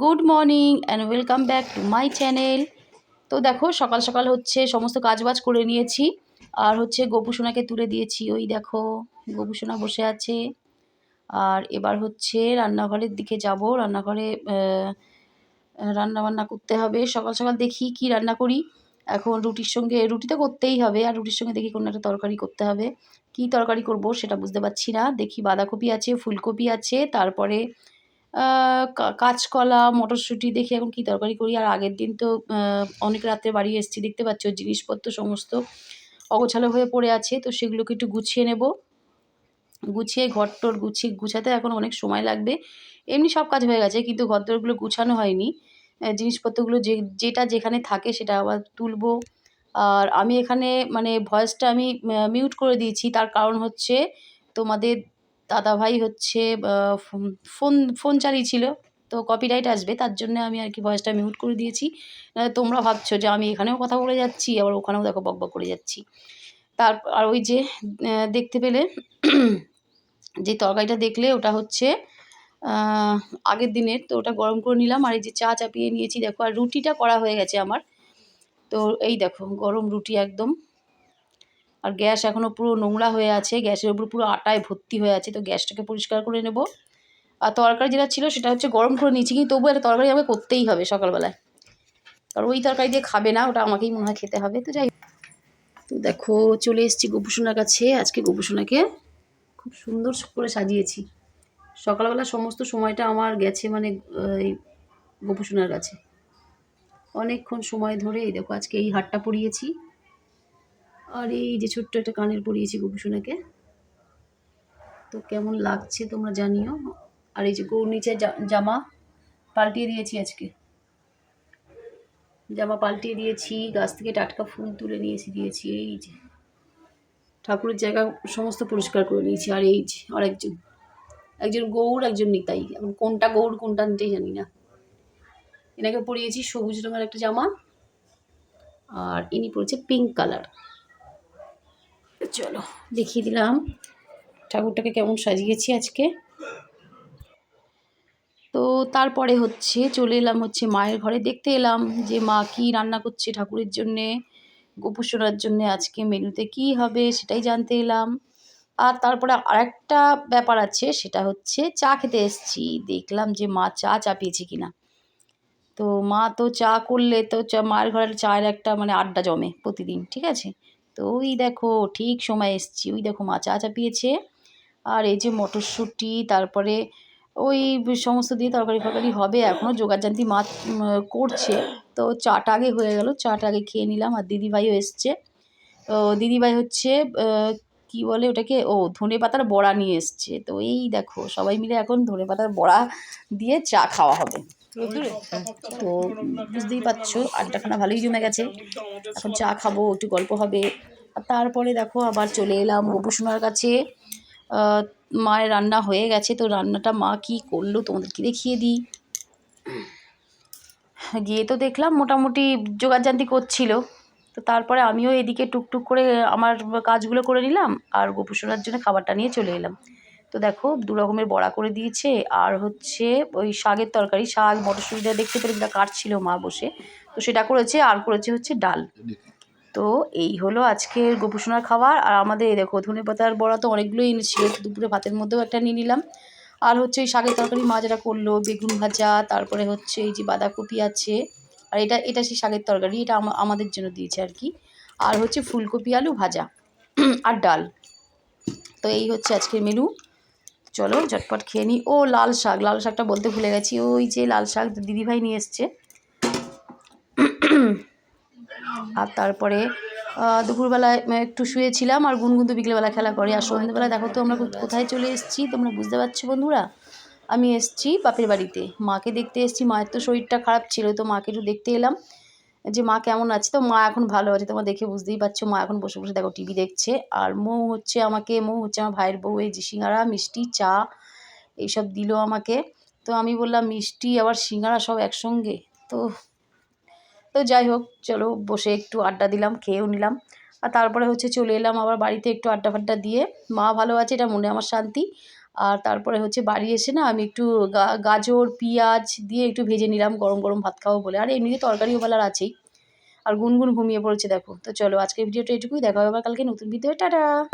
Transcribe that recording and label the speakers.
Speaker 1: Good morning and welcome back to my channel তো দেখো, সকাল সকাল হচ্ছে, সমস্ত কাজবাজ করে নিয়েছি। আর হচ্ছে গোপুসোনাকে তুলে দিয়েছি, ওই দেখো গোপুসোনা বসে আছে। আর এবার হচ্ছে রান্নাঘরের দিকে যাব। রান্নাঘরে রান্না বান্না করতে হবে। সকাল সকাল দেখি কি রান্না করি। এখন রুটির সঙ্গে, রুটি তো করতেই হবে। আর রুটির সঙ্গে দেখি কোনো একটা তরকারি করতে হবে। কি তরকারি করব সেটা বুঝতে পারছি না। দেখি বাঁধাকপি আছে, ফুলকপি আছে, তারপরে কাঁচকলা, মটরশুঁটি দেখি এখন কী তরকারি করি? আর আগের দিন তো অনেক রাত্রে বাড়ি এসেছি, দেখতে পাচ্ছ জিনিসপত্র সমস্ত অগোছালো হয়ে পড়ে আছে, তো সেগুলোকে একটু গুছিয়ে নেব। গুছিয়ে ঘরটর গুছিয়ে গুছাতে এখন অনেক সময় লাগবে। এমনি সব কাজ হয়ে গেছে, কিন্তু ঘরদোরগুলো গুছানো হয়নি। জিনিসপত্রগুলো যে, যেটা যেখানে থাকে সেটা আবার তুলবো। আর আমি এখানে মানে ভয়েসটা আমি মিউট করে দিয়েছি, তার কারণ হচ্ছে তোমাদের দাদাভাই হচ্ছে ফোন- ফোন চালিয়েছিল তো কপিরাইট আসবে, তার জন্য আমি আর কি ভয়েসটা মিউট করে দিয়েছি। তোমরা ভাবছ যে আমি এখানেও কথা বলে যাচ্ছি, আবার ওখানেও দেখো বক বক করে যাচ্ছি। তার, আর ওই যে দেখতে পেলে যে তরকারিটা দেখলে ওটা হচ্ছে আগের দিনের, তো ওটা গরম করে নিলাম, আর এই যে চা চাপিয়ে নিয়েছি, দেখো, আর রুটিটা করা হয়ে গেছে আমার। তো এই দেখো, গরম রুটি একদম। আর গ্যাস এখনও পুরো নোংরা হয়ে আছে, গ্যাসের উপর পুরো আটায় ভর্তি হয়ে আছে, তো গ্যাসটাকে পরিষ্কার করে নেব। আর তরকারি যেটা ছিল সেটা হচ্ছে গরম করে নিয়েছি, কিন্তু তবুও একটা তরকারি আমাকে করতেই হবে সকালবেলায়। কারণ ওই তরকারি দিয়ে খাবে না, ওটা আমাকেই মনে হয় খেতে হবে, তো যাই তো দেখো, চলে এসেছি গোপুসোনার কাছে, আজকে গোপুসোনাকে খুব সুন্দর করে সাজিয়েছি। সকালবেলা সমস্ত সময়টা আমার গেছে মানে এই গোপুসোনার কাছে। অনেকক্ষণ সময় ধরে এই দেখো, আজকে এই হারটা পরিয়েছি। আর এই যে ছোট্ট একটা কানের পরিয়েছি গোপুসোনাকে। তো কেমন লাগছে তোমরা জানিও। আর এই যে গৌর নিচে জামা পাল্টিয়ে দিয়েছি আজকে। জামা পাল্টিয়ে দিয়েছি, গাছ থেকে টাটকা ফুল তুলে নিয়েছি, দিয়েছি এই যে। ঠাকুরের জায়গা সমস্ত পরিষ্কার করে নিয়েছি, আর এই যে আরেকজন। একজন একজন গৌর, একজন নিতাই। এখন কোনটা গৌর, কোনটা নিতেই জানি না। এনাকে পরিয়েছি সবুজ রঙের একটা জামা। আর ইনি পরেছে পিঙ্ক কালার। চলো, দেখিয়ে দিলাম। ঠাকুরটাকে কেমন সাজিয়েছি আজকে। তো তারপরে হচ্ছে চলে এলাম হচ্ছে মায়ের ঘরে। দেখতে এলাম যে মা কি রান্না করছে ঠাকুরের জন্যে, গোপুসোনার জন্যে আজকে মেনুতে কি হবে সেটাই জানতে এলাম। আর তারপরে আরেকটা ব্যাপার আছে, সেটা হচ্ছে চা খেতে এসেছি। দেখলাম যে মা চা চা চাপিয়েছে কিনা। তো মা তো চা করলে তো চা, মায়ের ঘরের চায়ের একটা মানে আড্ডা জমে প্রতিদিন, ঠিক আছে? তো ওই দেখো ঠিক সময় এসছি। ওই দেখো মা চা চাপিয়েছে। আর এই যে মটরশুঁটি তারপরে ওই সমস্ত দিয়ে তরকারি ফরকারি হবে এখনও জোগাড়জান্তি মা উম, করছে। তো চাটা আগে হয়ে গেল চাটা আগে খেয়ে নিলাম। আর দিদিভাইও এসছে। তো দিদিভাই হচ্ছে কি বলে ওটাকে ও ধনে পাতার বড়া নিয়ে এসছে। তো এই দেখো সবাই মিলে এখন ধনে পাতার বড়া দিয়ে চা খাওয়া হবে। তো বুঝতেই পারছ আড্ডাখানা ভালোই জমে গেছে। এখন চা খাব একটু গল্প হবে। আর তারপরে দেখো আবার চলে এলাম গোপুসোনার কাছে। মায়ের রান্না হয়ে গেছে তো রান্নাটা মা কি করল তোমাদেরকে দেখিয়ে দিই। গিয়ে তো দেখলাম মোটামুটি জোগাড়জান্তি করছিল। তো তারপরে আমিও এদিকে টুকটুক করে আমার কাজগুলো করে নিলাম আর গোপুসোনার জন্য খাবারটা নিয়ে চলে এলাম। তো দেখো দু রকমের বড়া করে দিয়েছে। আর হচ্ছে ওই শাকের তরকারি, শাক মটরশুঁটিটা দেখতে পেলে যেটা কাটছিল মা বসে, তো সেটা করেছে, আর করেছে হচ্ছে ডাল। তো এই হলো আজকের গোপুসোনার খাবার। আর আমাদের দেখো ধনে পাতার বড়া তো অনেকগুলোই এনেছিল দুপুরে ভাতের মধ্যেও একটা নিয়ে নিলাম। আর হচ্ছে ওই শাকের তরকারি মা যেটা করল, বেগুন ভাজা, তারপরে হচ্ছে এই যে বাঁধাকপি আছে, আর এটা এটা সেই শাকের তরকারি, এটা আমাদের জন্য দিয়েছে আর কি। আর হচ্ছে ফুলকপি, আলু ভাজা, আর ডাল। তো এই হচ্ছে আজকের মেনু চলো ঝটপট খেয়ে নিই। ও লাল শাক, লাল শাকটা বলতে ভুলে গেছি। ওই যে লাল শাক দিদিভাই নিয়ে এসছে। আর তারপরে দুপুরবেলায় একটু শুয়েছিলাম আর গুনগুন তো বিকেলবেলা খেলা করে। আর সন্ধ্যেবেলা দেখো তো আমরা কোথায় চলে এসেছি, তোমরা বুঝতে পারছ বন্ধুরা? আমি এসেছি বাপের বাড়িতে। মাকে দেখতে এসেছি, মায়ের তো শরীরটা খারাপ ছিল, তো মাকে একটু দেখতে এলাম। যে, মা কেমন আছে? তো মা এখন ভালো আছে। তোমরা দেখে বুঝতেই পারছ, মা এখন বসে বসে দেখো টিভি দেখছে। আর মৌ হচ্ছে আমাকে, মৌ হচ্ছে আমার ভাইয়ের বউ, এই যে সিঙ্গারা, মিষ্টি, চা, এইসব দিল আমাকে। তো আমি বললাম, মিষ্টি, আবার সিঙ্গারা সব একসঙ্গে? তো তো যাই হোক, চলো বসে একটু আড্ডা দিলাম, খেয়েও নিলাম। আর তারপরে হচ্ছে চলে এলাম আবার বাড়িতে একটু আড্ডা ফাড্ডা দিয়ে। মা ভালো আছে, এটা মনে, আমার শান্তি। আর তারপরে হচ্ছে বাড়ি এসে না আমি একটু গাজর, পিঁয়াজ দিয়ে একটু ভেজে নিলাম, গরম গরম ভাত খাব বলে। আর এমনিতে তরকারিও বেলার আছেই। আর গুনগুন ঘুমিয়ে পড়েছে, দেখো। তো চলো আজকের ভিডিওটা এটুকুই, দেখা হবে আবার কালকে নতুন ভিডিও টাটা!